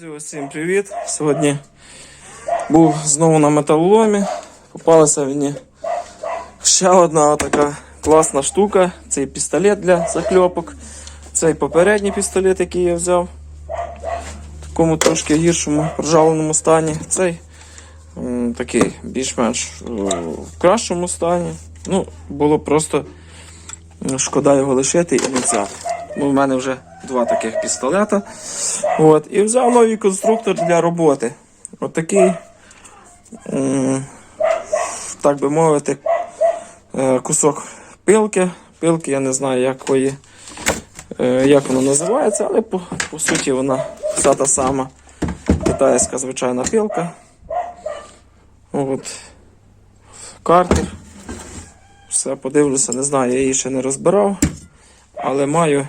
Друзі, усім привіт! Сьогодні був знову на металоломі. Попалася мені ще одна така класна штука. Цей пістолет для закльопок. Цей попередній пістолет, який я взяв. В такому трошки гіршому прожаленому стані. Цей м, такий більш-менш в кращому стані. Ну, було просто шкода його лишити і не взяти. Бо в мене вже два таких пістолета. От, і взяв новий конструктор для роботи. От такий, так би мовити, е, кусок пилки. Пилки, я не знаю, якої, е, як воно називається, але по, по суті вона вся та сама китайська звичайна пилка. От. Картер. Все подивлюся, не знаю, я її ще не розбирав, але маю,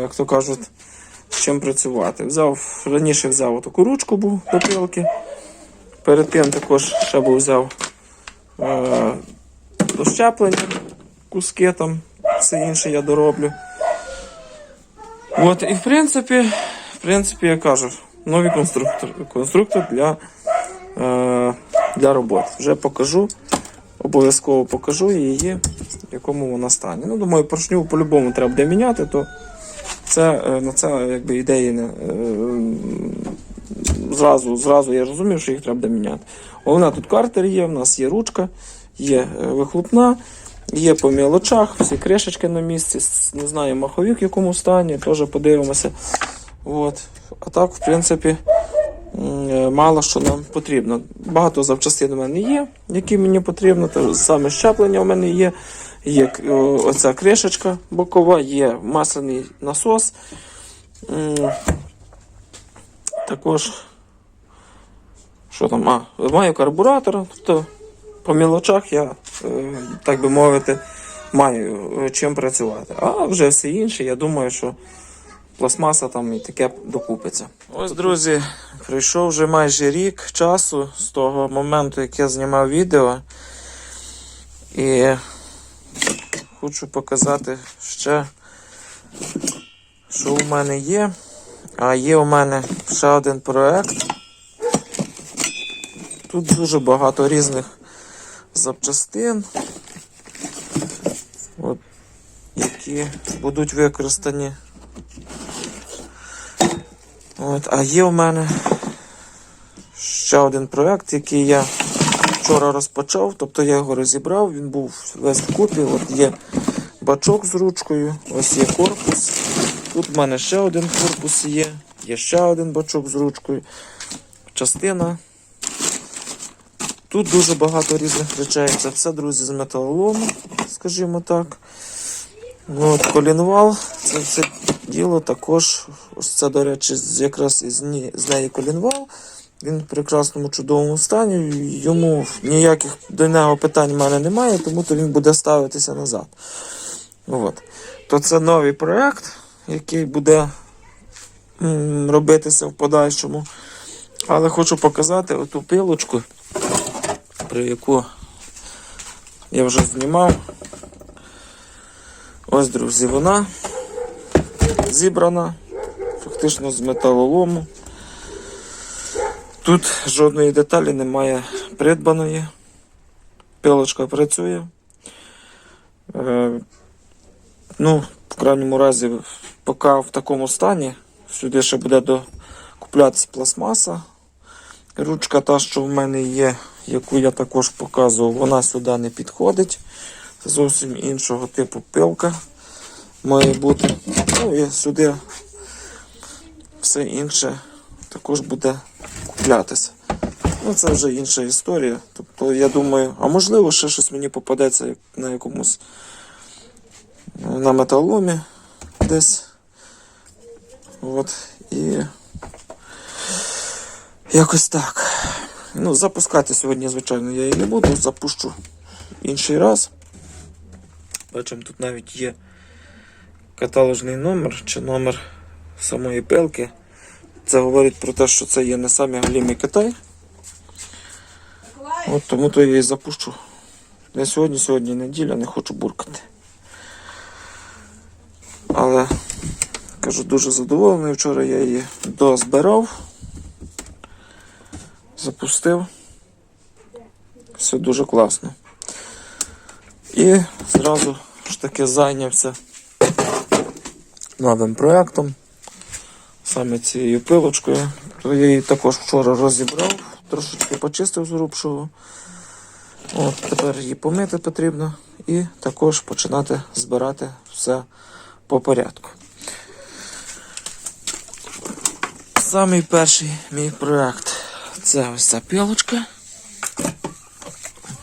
як то кажуть, з чим працювати. Взяв, раніше взяв таку ручку був до пилки. Перед тим також ще був взяв е, до куски там, все інше я дороблю. От, і в принципі, в принципі, я кажу, новий конструктор, конструктор для, е, для роботи. Вже покажу, обов'язково покажу її, в якому вона стані. Ну, думаю, поршню по-любому треба буде міняти, то це е, на це якби ідеї не. е, Зразу, зразу я розумів, що їх треба міняти. Головне, тут картер є, в нас є ручка, є е, вихлопна, є по мілочах, всі кришечки на місці. Не знаю, маховик в якому стані, теж подивимося. От. А так, в принципі, мало що нам потрібно. Багато запчастин у мене є, які мені потрібно. Саме щеплення у мене є. Є е, оця кришечка бокова, є масляний насос. Також, що там, а, маю карбуратор, тобто по мілочах я, е, так би мовити, маю е, чим працювати. А вже все інше, я думаю, що пластмаса там і таке докупиться. Ось, друзі, пройшов вже майже рік часу з того моменту, як я знімав відео. І хочу показати ще, що у мене є. А є у мене ще один проект. Тут дуже багато різних запчастин, от, які будуть використані. От, а є у мене ще один проект, який я вчора розпочав, тобто я його розібрав, він був весь вкупі. От є бачок з ручкою, ось є корпус. Тут в мене ще один корпус є, є ще один бачок з ручкою, частина. Тут дуже багато різних речей. Це все, друзі, з металолому, скажімо так. Ну, От, колінвал, це все діло також. Ось це, до речі, якраз з неї колінвал. Він в прекрасному чудовому стані. Йому ніяких до нього питань в мене немає, тому то він буде ставитися назад. От. То це новий проект, який буде робитися в подальшому. Але хочу показати оту пилочку, про яку я вже знімав. Ось, друзі, вона зібрана фактично з металолому. Тут жодної деталі немає придбаної. Пилочка працює. Е, ну, в крайньому разі, поки в такому стані, сюди ще буде докуплятися пластмаса. Ручка та, що в мене є, яку я також показував, вона сюди не підходить. Це зовсім іншого типу пилка має бути. Ну і сюди все інше також буде куплятися. Ну, це вже інша історія. Тобто, я думаю, а можливо, ще щось мені попадеться на якомусь е, на металоломі десь. От. І якось так. Ну, запускати сьогодні, звичайно, я її не буду, запущу інший раз. Бачимо, тут навіть є каталожний номер чи номер самої пилки. Це говорить про те, що це є не самі галімий Китай. От тому то я її запущу. Не сьогодні, сьогодні неділя, не хочу буркати. Але кажу, дуже задоволений. Вчора я її дозбирав. запустив. Все дуже класно. І зразу ж таки зайнявся новим проєктом. Саме цією пилочкою. То я її також вчора розібрав, трошечки почистив з грубшого. От, тепер її помити потрібно і також починати збирати все по порядку. Самий перший мій проект це ось ця пілочка,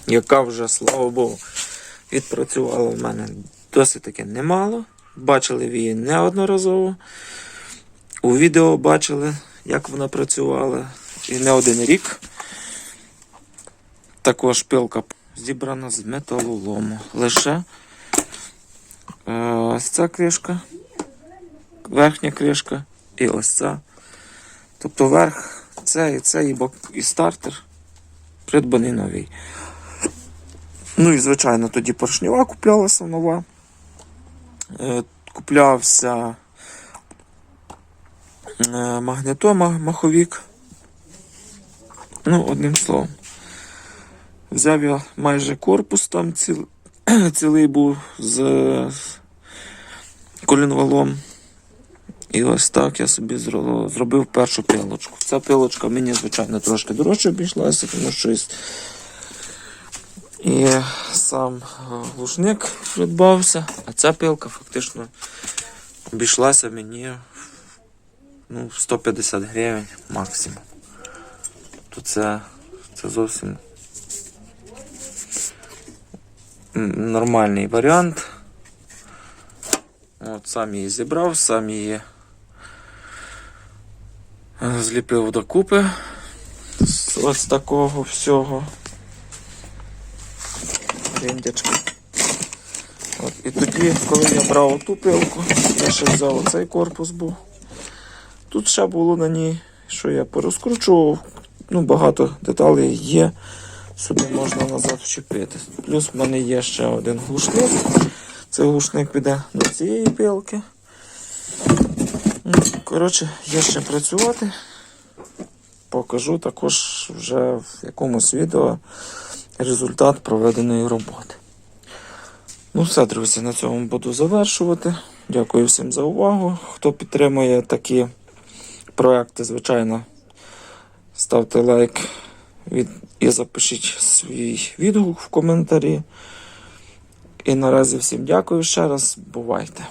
яка вже, слава Богу, відпрацювала в мене досить таки немало. Бачили ви її неодноразово. У відео бачили, як вона працювала і не один рік. Також пилка зібрана з металолому. Лише е, ось ця кришка, верхня кришка і ось ця. Тобто верх, це і це, і, бок, і стартер придбаний новий. Ну і звичайно тоді поршнева куплялася нова. Е, куплявся магнетома, маховік. Ну, одним словом. Взяв я майже корпус там ціл, цілий був з, з колінвалом. І ось так я собі зробив першу пилочку. Ця пилочка мені, звичайно, трошки дорожче обійшлася, тому що і сам е, глушник придбався, а ця пилка фактично обійшлася мені ну, 150 гривень максимум. То це, це зовсім нормальний варіант. От сам її зібрав, сам її зліпив докупи з ось такого всього. Ріндячка. От, і тоді, коли я брав ту пилку, я ще взяв оцей корпус був. Тут ще було на ній, що я порозкручував. Ну, багато деталей є. Сюди можна назад вчепити. Плюс в мене є ще один глушник. Цей глушник піде до цієї пилки. Ну, Коротше, є ще працювати. Покажу також вже в якомусь відео результат проведеної роботи. Ну все, друзі, на цьому буду завершувати. Дякую всім за увагу. Хто підтримує такі проекти, звичайно, ставте лайк від... і запишіть свій відгук в коментарі. І наразі всім дякую ще раз. Бувайте!